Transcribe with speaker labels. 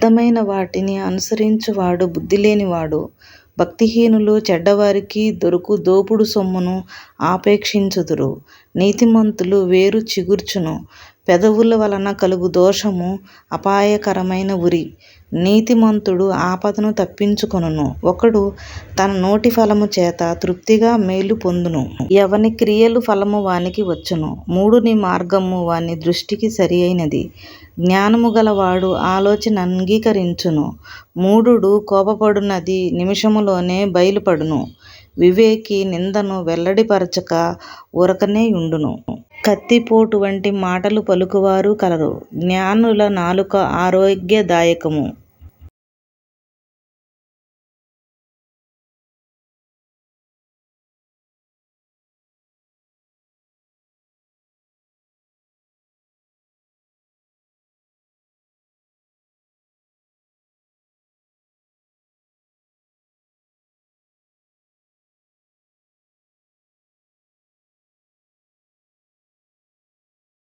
Speaker 1: వ్యర్థమైన వాటిని అనుసరించువాడు బుద్ధిలేనివాడు. భక్తిహీనులు చెడ్డవారికి దొరకు దోపుడు సొమ్మును ఆపేక్షించుదురు. నీతిమంతులు వేరు చిగుర్చును. పెదవుల వలన కలుగు దోషము అపాయకరమైన ఉరి. నీతిమంతుడు ఆపదను తప్పించుకొనును. ఒకడు తన నోటి ఫలము చేత తృప్తిగా మేలు పొందును. ఎవని క్రియలు ఫలము వానికి వచ్చును. మూఢుని మార్గము వాని దృష్టికి సరి అయినది జ్ఞానము గలవాడు ఆలోచన అంగీకరించును. మూఢుడు కోపపడునది నిమిషములోనే బయలుపడును. వివేకి నిందను వెల్లడిపరచక ఉరకనే యుండును కత్తిపోటు వంటి మాటలు పలుకువారు కలరు. జ్ఞానుల నాలుక ఆరోగ్యదాయకము.